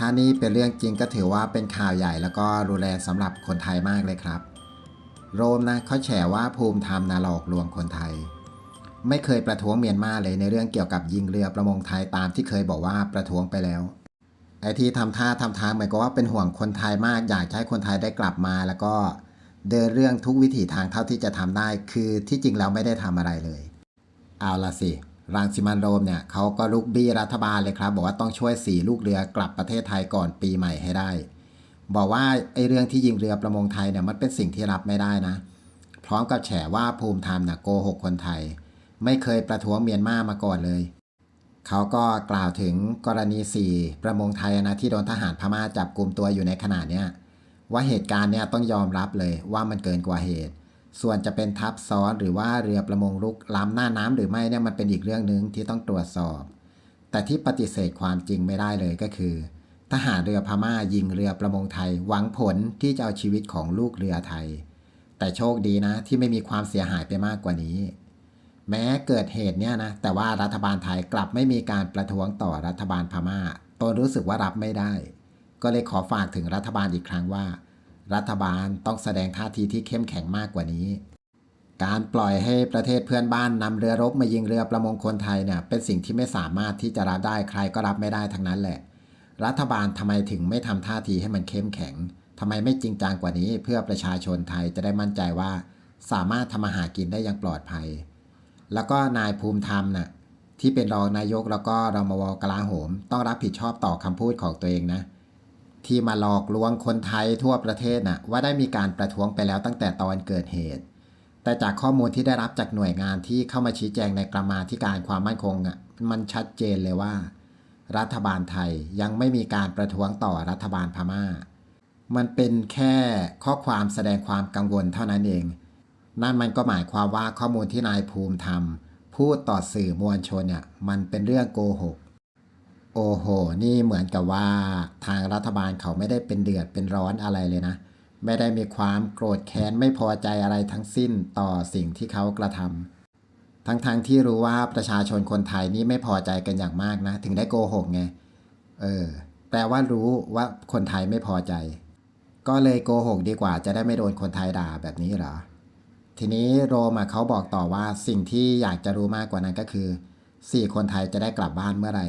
ถ้านี่เป็นเรื่องจริงก็ถือว่าเป็นข่าวใหญ่แล้วก็รุนแรงสำหรับคนไทยมากเลยครับ โรมนะเขาแฉว่าภูมิธรรมนาหลอกลวงคนไทย ไม่เคยประท้วงเมียนมาเลยในเรื่องเกี่ยวกับยิงเรือประมงไทยตามที่เคยบอกว่าประท้วงไปแล้วไอที่ทำท่าทำทางเหมือนกับว่าเป็นห่วงคนไทยมากอยากให้คนไทยได้กลับมา แล้วก็เดินเรื่องทุกวิถีทางเท่าที่จะทำได้ คือที่จริงแล้วไม่ได้ทำอะไรเลย เอาละสิ รังสิมันต์โรมเนี่ยเขาก็ลุกบี้รัฐบาลเลยครับ บอกว่าต้องช่วยสีลูกเรือกลับประเทศไทยก่อนปีใหม่ให้ได้ บอกว่าไอ้เรื่องที่ยิงเรือประมงไทยเนี่ยมันเป็นสิ่งที่รับไม่ได้นะ พร้อมกับแฉว่าภูมิธรรมเนะโกหกคนไทย ไม่เคยประท้วงเมียนมามาก่อนเลยเขาก็กล่าวถึงกรณีสี่ประมงไทยนะที่โดนทหารพม่าจับกลุ่มตัวอยู่ในขณะเนี้ยว่าเหตุการณ์เนี่ยต้องยอมรับเลยว่ามันเกินกว่าเหตุ ส่วนจะเป็นทับซ้อนหรือว่าเรือประมงลุกล้ำหน้าน้ำหรือไม่เนี่ยมันเป็นอีกเรื่องหนึ่งที่ต้องตรวจสอบ แต่ที่ปฏิเสธความจริงไม่ได้เลยก็คือ ทหารเรือพม่ายิงเรือประมงไทยหวังผลที่จะเอาชีวิตของลูกเรือไทย แต่โชคดีนะที่ไม่มีความเสียหายไปมากกว่านี้ แม้เกิดเหตุเนี่ยนะแต่ว่ารัฐบาลไทยกลับไม่มีการประท้วงต่อรัฐบาลพม่าตนรู้สึกว่ารับไม่ได้ ก็เลยขอฝากถึงรัฐบาลอีกครั้งว่า รัฐบาลต้องแสดงท่าทีที่เข้มแข็งมากกว่านี้ การปล่อยให้ประเทศเพื่อนบ้านนำเรือรบมายิงเรือประมงคนไทยเนี่ยเป็นสิ่งที่ไม่สามารถที่จะรับได้ใครก็รับไม่ได้ทั้งนั้นแหละ รัฐบาลทำไมถึงไม่ทำท่าทีให้มันเข้มแข็งทำไมไม่จริงจังกว่านี้เพื่อประชาชนไทยจะได้มั่นใจว่า สามารถทำมาหากินได้อย่างปลอดภัย แล้วก็นายภูมิธรรมน่ะที่เป็นรองนายกแล้วก็รมวกลาโหม ต้องรับผิดชอบต่อคำพูดของตัวเองนะ ที่มาหลอกลวงคนไทยทั่วประเทศน่ะว่าได้มีการประท้วงไปแล้วตั้งแต่ตอนเกิดเหตุ แต่จากข้อมูลที่ได้รับจากหน่วยงานที่เข้ามาชี้แจงในกรมาธิการความมั่นคงอะมันชัดเจนเลยว่า รัฐบาลไทยยังไม่มีการประท้วงต่อรัฐบาลพม่า มันเป็นแค่ข้อความแสดงความกังวลเท่านั้นเอง นั่นมันก็หมายความว่าข้อมูลที่นายภูมิทำพูดต่อสื่อมวลชนเนี่ยมันเป็นเรื่องโกหก โอ้โห นี่เหมือนกับว่าทางรัฐบาลเขาไม่ได้เป็นเดือดเป็นร้อนอะไรเลยนะ ไม่ได้มีความโกรธแค้นไม่พอใจอะไรทั้งสิ้นต่อสิ่งที่เขากระทำทั้งๆทที่รู้ว่าประชาชนคนไทยนี่ไม่พอใจกันอย่างมากนะ ถึงได้โกหกไง เออ แปลว่ารู้ว่าคนไทยไม่พอใจ ก็เลยโกหกดีกว่า จะได้ไม่โดนคนไทยด่าแบบนี้เหรอ ทีนี้โรมอะเขาบอกต่อว่าสิ่งที่อยากจะรู้มากกว่านั้นก็คือสี่คนไทยจะได้กลับบ้านเมื่อไหร่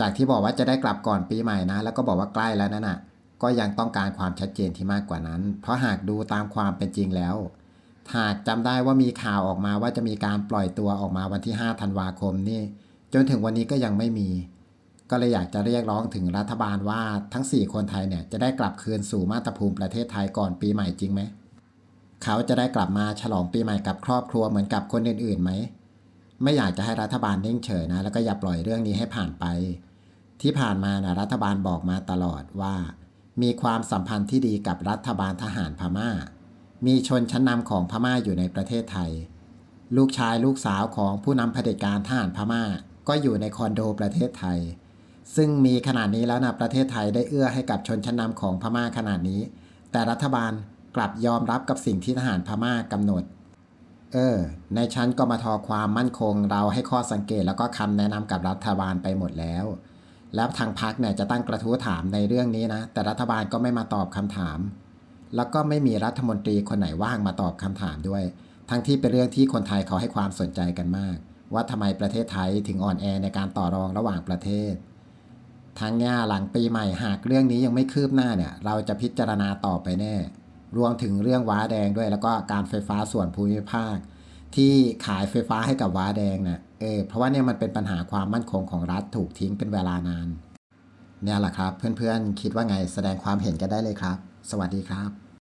จากที่บอกว่าจะได้กลับก่อนปีใหม่นะ แล้วก็บอกว่าใกล้แล้วนั่นน่ะ ก็ยังต้องการความชัดเจนที่มากกว่านั้น เพราะหากดูตามความเป็นจริงแล้ว หากจำได้ว่ามีข่าวออกมาว่าจะมีการปล่อยตัวออกมาวันที่ 5 ธันวาคมนี่ จนถึงวันนี้ก็ยังไม่มี ก็เลยอยากจะเรียกร้องถึงรัฐบาลว่าทั้ง 4 คนไทยเนี่ยจะได้กลับคืนสู่มาตรภูมิประเทศไทยก่อนปีใหม่จริงไหม เขาจะได้กลับมาฉลองปีใหม่กับครอบครัวเหมือนกับคนอื่นๆไหม ไม่อยากจะให้รัฐบาลนิ่งเฉยนะ แล้วก็อย่าปล่อยเรื่องนี้ให้ผ่านไป ที่ผ่านมานะรัฐบาลบอกมาตลอดว่า มีความสัมพันธ์ที่ดีกับรัฐบาลทหารพม่า มีชนชั้นนำของพม่าอยู่ในประเทศไทย ลูกชายลูกสาวของผู้นำเผด็จการทหารพม่า ก็อยู่ในคอนโดประเทศไทย ซึ่งมีขนาดนี้แล้วนะประเทศไทยได้เอื้อให้กับชนชั้นนำของพม่าขนาดนี้ แต่รัฐบาลกลับยอมรับกับสิ่งที่ทหารพม่ากำหนด เออ ในชั้นกมทความมั่นคง เราให้ข้อสังเกตแล้วก็คำแนะนำกับรัฐบาลไปหมดแล้ว แล้วทางพักเนี่ยจะตั้งกระทู้ถามในเรื่องนี้นะ แต่รัฐบาลก็ไม่มาตอบคำถาม แล้วก็ไม่มีรัฐมนตรีคนไหนว่างมาตอบคำถามด้วย ทั้งที่เป็นเรื่องที่คนไทยเขาให้ความสนใจกันมาก ว่าทำไมประเทศไทยถึงอ่อนแอในการต่อรองระหว่างประเทศทางเนี้ยหลังปีใหม่หากเรื่องนี้ยังไม่คืบหน้าเนี่ย เราจะพิจารณาต่อไปแน่ รวมถึงเรื่องว้าแดงด้วย แล้วก็การไฟฟ้าส่วนภูมิภาค ที่ขายไฟฟ้าให้กับว้าแดงนะเออเพราะว่าเนี่ยมันเป็นปัญหาความมั่นคงของรัฐถูกทิ้งเป็นเวลานานเนี่ยแหละครับ เพื่อนๆคิดว่าไงแสดงความเห็นกันได้เลยครับ สวัสดีครับ